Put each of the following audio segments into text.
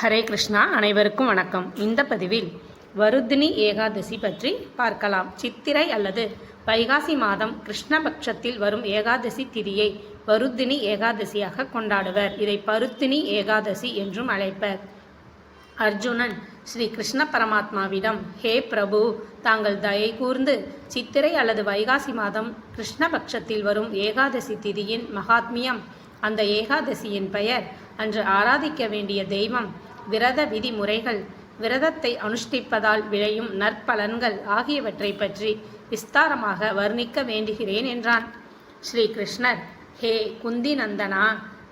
ஹரே கிருஷ்ணா அனைவருக்கும் வணக்கம். இந்த பதிவில் வருத்தினி ஏகாதசி பற்றி பார்க்கலாம். சித்திரை அல்லது வைகாசி மாதம் கிருஷ்ணபக்ஷத்தில் வரும் ஏகாதசி திதியை வருத்தினி ஏகாதசியாக கொண்டாடுவர். இதை பருத்தினி ஏகாதசி என்றும் அழைப்பர். அர்ஜுனன் ஸ்ரீ கிருஷ்ண பரமாத்மாவிடம் ஹே பிரபு தாங்கள் தயை கூர்ந்து சித்திரை அல்லது வைகாசி மாதம் கிருஷ்ணபக்ஷத்தில் வரும் ஏகாதசி திதியின் மகாத்மியம். அந்த ஏகாதசியின் பெயர் அன்று ஆராதிக்க வேண்டிய தெய்வம் விரத விதிமுறைகள் விரதத்தை அனுஷ்டிப்பதால் விளையும் நற்பலன்கள் ஆகியவற்றை பற்றி விஸ்தாரமாக வர்ணிக்க வேண்டுகிறேன் என்றான். ஸ்ரீ கிருஷ்ணர் ஹே குந்தி நந்தனா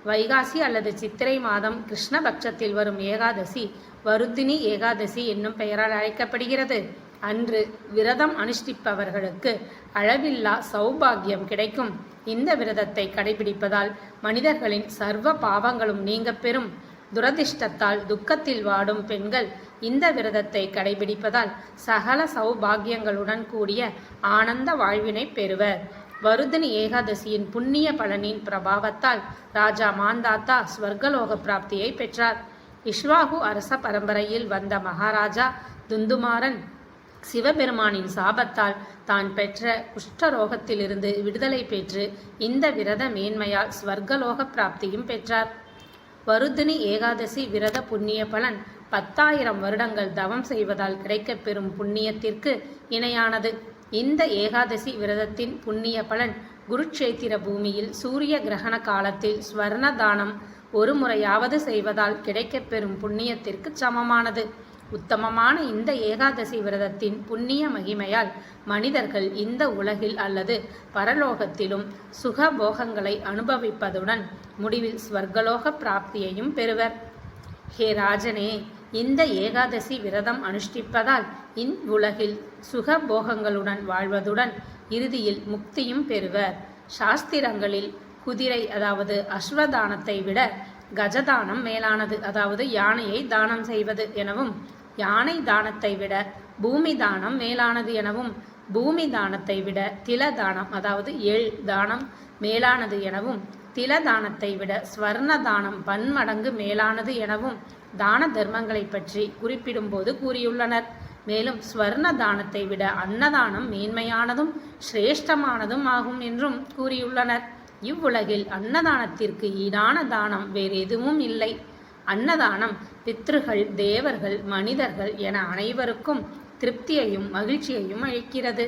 வைகாசி அல்லது சித்திரை மாதம் கிருஷ்ணபக்ஷத்தில் வரும் ஏகாதசி வருத்தினி ஏகாதசி என்னும் பெயரால் அழைக்கப்படுகிறது. அன்று விரதம் அனுஷ்டிப்பவர்களுக்கு அளவில்லா சௌபாகியம் கிடைக்கும். இந்த விரதத்தை கடைபிடிப்பதால் மனிதர்களின் சர்வ பாவங்களும் நீங்க பெறும். துரதிர்ஷ்டத்தால் துக்கத்தில் வாடும் பெண்கள் இந்த விரதத்தை கடைபிடிப்பதால் சகல சௌபாகியங்களுடன் கூடிய ஆனந்த வாழ்வினை பெறுவர். வருதனி ஏகாதசியின் புண்ணிய பலனின் பிரபாவத்தால் ராஜா மாந்தாத்தா ஸ்வர்கலோக பிராப்தியை பெற்றார். இஷ்வாகு அரச பரம்பரையில் வந்த மகாராஜா துந்துமாரன் சிவபெருமானின் சாபத்தால் தான் பெற்ற குஷ்டரோகத்திலிருந்து விடுதலை பெற்று இந்த விரத மேன்மையால் ஸ்வர்கலோக பிராப்தியும் பெற்றார். வருதினி ஏகாதசி விரத புண்ணிய பலன். பத்தாயிரம் வருடங்கள் தவம் செய்வதால் கிடைக்கப்பெறும் புண்ணியத்திற்கு இணையானது. இந்த ஏகாதசி விரதத்தின் புண்ணிய பலன் குருட்சேத்திர பூமியில் சூரிய கிரகண காலத்தில் ஸ்வர்ண தானம் ஒரு முறையாவது செய்வதால் கிடைக்கப்பெறும் புண்ணியத்திற்கு சமமானது. உத்தமமான இந்த ஏகாதசி விரதத்தின் புண்ணிய மகிமையால் மனிதர்கள் இந்த உலகில் அல்லது பரலோகத்திலும் சுக போகங்களை அனுபவிப்பதுடன் முடிவில் ஸ்வர்கலோக பிராப்தியையும் பெறுவர். ஹே ராஜனே இந்த ஏகாதசி விரதம் அனுஷ்டிப்பதால் இவ்வுலகில் சுக போகங்களுடன் வாழ்வதுடன் இறுதியில் முக்தியும் பெறுவர். சாஸ்திரங்களில் குதிரை அதாவது அஸ்வதானத்தை விட கஜதானம் மேலானது அதாவது யானையை தானம் செய்வது எனவும் யானை தானத்தை விட பூமி தானம் மேலானது எனவும் பூமி தானத்தை விட தில தானம் அதாவது எள் தானம் மேலானது எனவும் தில தானத்தை விட ஸ்வர்ண தானம் பன்மடங்கு மேலானது எனவும் தான தர்மங்களை பற்றி குறிப்பிடும்போது கூறியுள்ளனர். மேலும் ஸ்வர்ண தானத்தை விட அன்னதானம் மேன்மையானதும் சிரேஷ்டமானதும் ஆகும் என்றும் கூறியுள்ளனர். இவ்வுலகில் அன்னதானத்திற்கு ஈடான தானம் வேறு எதுவும் இல்லை. அன்னதானம் பித்ருகள் தேவர்கள் மனிதர்கள் என அனைவருக்கும் திருப்தியையும் மகிழ்ச்சியையும் அளிக்கிறது.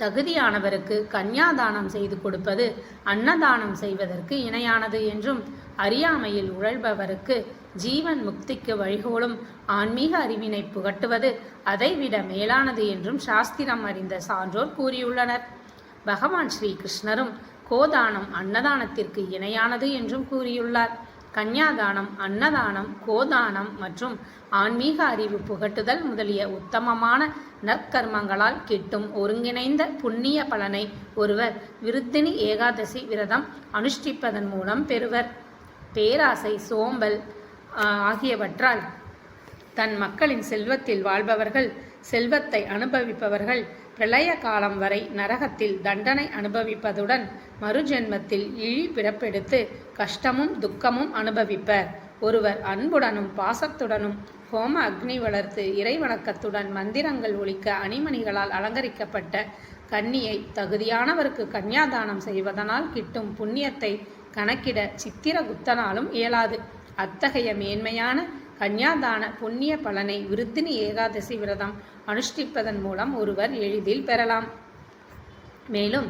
தகுதியானவருக்கு கன்யாதானம் செய்து கொடுப்பது அன்னதானம் செய்வதற்கு இணையானது என்றும் அறியாமையில் உழல்பவருக்கு ஜீவன் முக்திக்கு வழிகோலும் ஆன்மீக அறிவினை புகட்டுவது அதைவிட மேலானது என்றும் சாஸ்திரம் அறிந்த சான்றோர் கூறியுள்ளனர். பகவான் ஸ்ரீ கிருஷ்ணரும் கோதானம் அன்னதானத்திற்கு இணையானது என்றும் கூறியுள்ளார். கன்யாதானம் அன்னதானம் கோதானம் மற்றும் ஆன்மீக அறிவு புகட்டுதல் முதலிய உத்தமமான நற்கர்மங்களால் கிட்டும் ஒருங்கிணைந்த புண்ணிய பலனை ஒருவர் விருத்தினி ஏகாதசி விரதம் அனுஷ்டிப்பதன் மூலம் பெறுவர். பேராசை சோம்பல் ஆகியவற்றால் தன் மக்களின் செல்வத்தில் வாழ்பவர்கள் செல்வத்தை அனுபவிப்பவர்கள் பிளைய காலம் வரை நரகத்தில் தண்டனை அனுபவிப்பதுடன் மறுஜென்மத்தில் இழி பிறப்பெடுத்து கஷ்டமும் துக்கமும் அனுபவிப்பர். ஒருவர் அன்புடனும் பாசத்துடனும் ஹோம அக்னி வளர்த்து இறை வணக்கத்துடன் மந்திரங்கள் ஒழிக்க அணிமணிகளால் அலங்கரிக்கப்பட்ட கன்னியை தகுதியானவருக்கு கன்னியாதானம் செய்வதனால் கிட்டும் புண்ணியத்தை கணக்கிட சித்திரகுத்தனாலும் இயலாது. அத்தகைய மேன்மையான கன்யாதான புண்ணிய பலனை விருத்தினி ஏகாதசி விரதம் அனுஷ்டிப்பதன் மூலம் ஒருவர் எளிதில் பெறலாம். மேலும்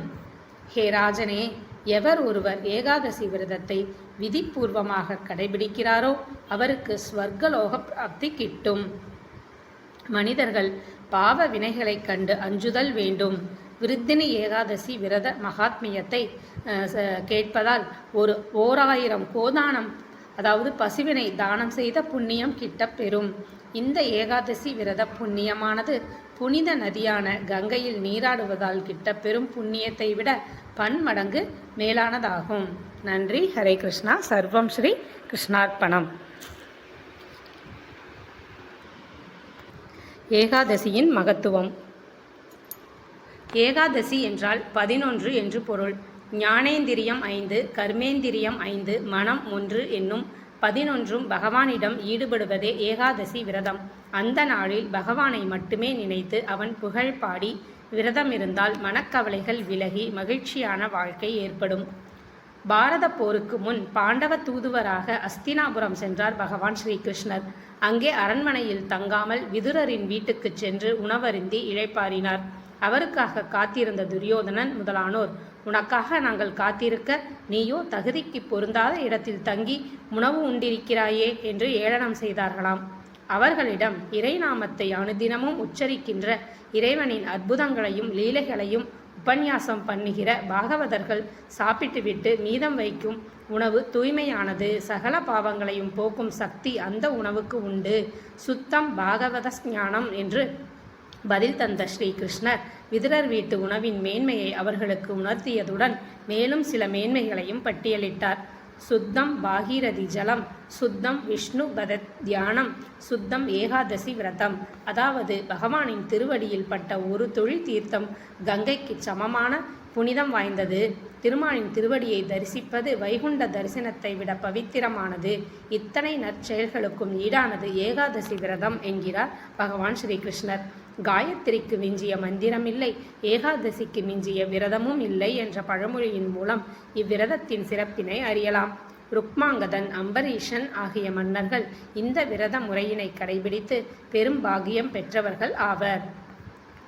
ஹே ராஜனே எவர் ஒருவர் ஏகாதசி விரதத்தை விதிப்பூர்வமாக கடைபிடிக்கிறாரோ அவருக்கு ஸ்வர்கலோக பிராப்தி கிட்டும். மனிதர்கள் பாவ வினைகளைக் கண்டு அஞ்சுதல் வேண்டும். விருத்தினி ஏகாதசி விரத மகாத்மியத்தை கேட்பதால் ஒரு ஓராயிரம் கோதானம் அதாவது பசுவினை தானம் செய்த புண்ணியம் கிட்ட பெறும் இந்த ஏகாதசி விரத புண்ணியமானது புனித நதியான கங்கையில் நீராடுவதால் கிட்ட பெரும் புண்ணியத்தை விட பன்மடங்கு மேலானதாகும். நன்றி. ஹரே கிருஷ்ணா. சர்வம் ஸ்ரீ கிருஷ்ணார்ப்பணம். ஏகாதசியின் மகத்துவம். ஏகாதசி என்றால் பதினொன்று என்று பொருள். ஞானேந்திரியம் ஐந்து கர்மேந்திரியம் ஐந்து மனம் ஒன்று என்னும் பதினொன்றும் பகவானிடம் ஈடுபடுவதே ஏகாதசி விரதம். அந்த நாளில் பகவானை மட்டுமே நினைத்து அவன் புகழ் பாடி விரதம் இருந்தால் மனக்கவலைகள் விலகி மகிழ்ச்சியான வாழ்க்கை ஏற்படும். பாரத போருக்கு முன் பாண்டவ தூதுவராக அஸ்தினாபுரம் சென்றார் பகவான் ஸ்ரீகிருஷ்ணர். அங்கே அரண்மனையில் தங்காமல் விதுரரின் வீட்டுக்குச் சென்று உணவருந்தி இழைப்பாரினார். அவருக்காக காத்திருந்த துரியோதனன் முதலானோர் உனக்காக நாங்கள் காத்திருக்க நீயோ தகுதிக்கு பொருந்தாத இடத்தில் தங்கி உணவு உண்டிருக்கிறாயே என்று ஏளனம் செய்தார்களாம். அவர்களிடம் இறைநாமத்தை அனுதினமும் உச்சரிக்கின்ற இறைவனின் அற்புதங்களையும் லீலைகளையும் உபன்யாசம் பண்ணுகிற பாகவதர்கள் சாப்பிட்டுவிட்டு மீதம் வைக்கும் உணவு தூய்மையானது சகல பாவங்களையும் போக்கும் சக்தி அந்த உணவுக்கு உண்டு. சுத்தம் பாகவத ஞானம் என்று பதில் தந்த ஸ்ரீகிருஷ்ணர் விதுரர் வீட்டு உணவின் மேன்மையை அவர்களுக்கு உணர்த்தியதுடன் மேலும் சில மேன்மைகளையும் பட்டியலிட்டார். சுத்தம் பாகீரதி ஜலம் சுத்தம் விஷ்ணு பத தியானம் சுத்தம் ஏகாதசி விரதம். அதாவது பகவானின் திருவடியில் பட்ட ஒரு தொழில் தீர்த்தம் கங்கைக்கு சமமான புனிதம் வாய்ந்தது. திருமாலின் திருவடியை தரிசிப்பது வைகுண்ட தரிசனத்தை விட பவித்திரமானது. இத்தனை நற்செயல்களுக்கும் ஈடானது ஏகாதசி விரதம் என்கிறார் பகவான் ஸ்ரீகிருஷ்ணர். காயத்ரிக்கு மிஞ்சிய மந்திரமில்லை ஏகாதசிக்கு மிஞ்சிய விரதமும் இல்லை என்ற பழமொழியின் மூலம் இவ்விரதத்தின் சிறப்பினை அறியலாம். ருக்மாங்கதன் அம்பரீஷன் ஆகிய மன்னர்கள் இந்த விரத முறையினை கடைபிடித்து பெரும் பாகியம் பெற்றவர்கள் ஆவர்.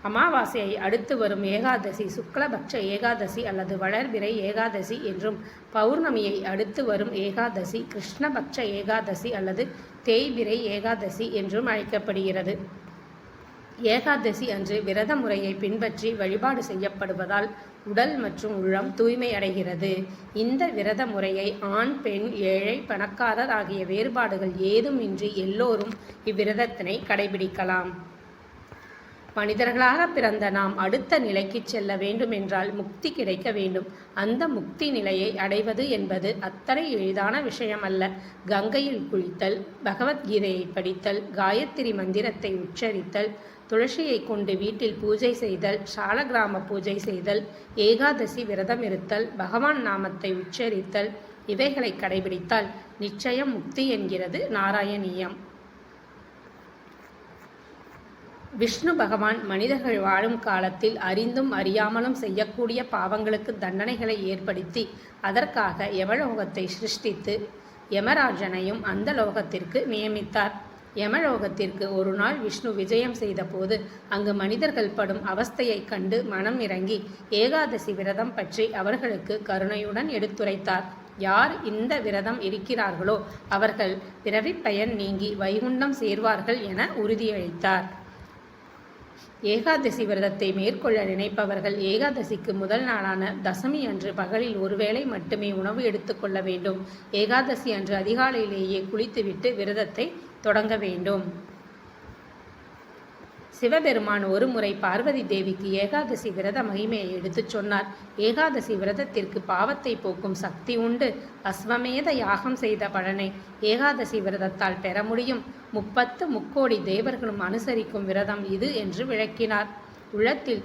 அமாவாசையை அடுத்து வரும் ஏகாதசி சுக்லபக்ஷ ஏகாதசி அல்லது வளர்பிறை ஏகாதசி என்றும் பௌர்ணமியை அடுத்து வரும் ஏகாதசி கிருஷ்ணபக்ஷ ஏகாதசி அல்லது தேய்பிறை ஏகாதசி என்றும் அழைக்கப்படுகிறது. ஏகாதசி அன்று விரத முறையை பின்பற்றி வழிபாடு செய்யப்படுவதால் உடல் மற்றும் உள்ளம் தூய்மை அடைகிறது இந்த விரத முறையை ஆண் பெண் ஏழை பணக்காரர் ஆகிய வேறுபாடுகள் ஏதுமின்றி எல்லோரும் இவ்விரதத்தினை கடைபிடிக்கலாம். மனிதர்களாக பிறந்த நாம் அடுத்த நிலைக்கு செல்ல வேண்டும் என்றால் முக்தி கிடைக்க வேண்டும். அந்த முக்தி நிலையை அடைவது என்பது அத்தனை எளிதான விஷயம் அல்ல கங்கையில் குளித்தல் பகவத்கீதையை படித்தல் காயத்ரி மந்திரத்தை உச்சரித்தல் துளசியை கொண்டு வீட்டில் பூஜை செய்தல் சாலகிராம பூஜை செய்தல் ஏகாதசி விரதம் இருத்தல் பகவான் நாமத்தை உச்சரித்தல் இவைகளை கடைபிடித்தால் நிச்சயம் முக்தி என்கிறது நாராயணீயம். விஷ்ணு பகவான் மனிதர்கள் வாழும் காலத்தில் அறிந்தும் அறியாமலும் செய்யக்கூடிய பாவங்களுக்கு தண்டனைகளை ஏற்படுத்தி அதற்காக யமலோகத்தை சிருஷ்டித்து யமராஜனையும் அந்த லோகத்திற்கு நியமித்தார். யமலோகத்திற்கு ஒரு நாள் விஷ்ணு விஜயம் செய்தபோது அங்கு மனிதர்கள் படும் அவஸ்தையைக் கண்டு மனம் இறங்கி ஏகாதசி விரதம் பற்றி அவர்களுக்கு கருணையுடன் எடுத்துரைத்தார். யார் இந்த விரதம் இருக்கிறார்களோ அவர்கள் பிறவிப் பயன் நீங்கி வைகுண்டம் சேர்வார்கள் என உறுதியளித்தார். ஏகாதசி விரதத்தை மேற்கொள்ள நினைப்பவர்கள் ஏகாதசிக்கு முதல் நாளான தசமி அன்று பகலில் ஒருவேளை மட்டுமே உணவு எடுத்துக்கொள்ள வேண்டும். ஏகாதசி அன்று அதிகாலையிலேயே குளித்துவிட்டு விரதத்தை தொடங்க வேண்டும். சிவபெருமான் ஒருமுறை பார்வதி தேவிக்கு ஏகாதசி விரத மகிமையை எடுத்துச் சொன்னார். ஏகாதசி விரதத்திற்கு பாவத்தை போக்கும் சக்தி உண்டு. அஸ்வமேத யாகம் செய்த பலனை ஏகாதசி விரதத்தால் பெற முடியும். முப்பத்து முக்கோடி தேவர்களும் அனுசரிக்கும் விரதம் இது என்று விளக்கினார். உள்ளத்தில்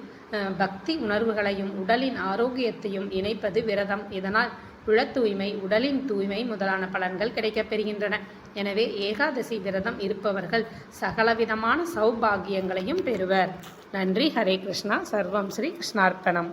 பக்தி உணர்வுகளையும் உடலின் ஆரோக்கியத்தையும் இணைப்பது விரதம். இதனால் குழத் தூய்மை உடலின் தூய்மை முதலான பலன்கள் கிடைக்கப்பெறுகின்றன எனவே ஏகாதசி விரதம் இருப்பவர்கள் சகலவிதமான சௌபாகியங்களையும் பெறுவர். நன்றி. ஹரே கிருஷ்ணா. சர்வம் ஸ்ரீ கிருஷ்ணார்ப்பணம்.